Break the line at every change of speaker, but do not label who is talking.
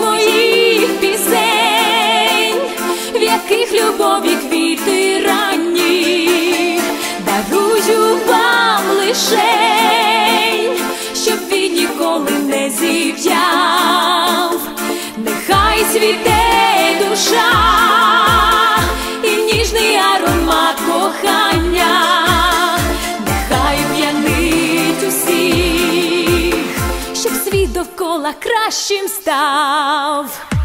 моїх пісень, в яких любові квіти ранні, дарую вам лише, щоб він ніколи не зів'яв, нехай світе душа. Кращим став.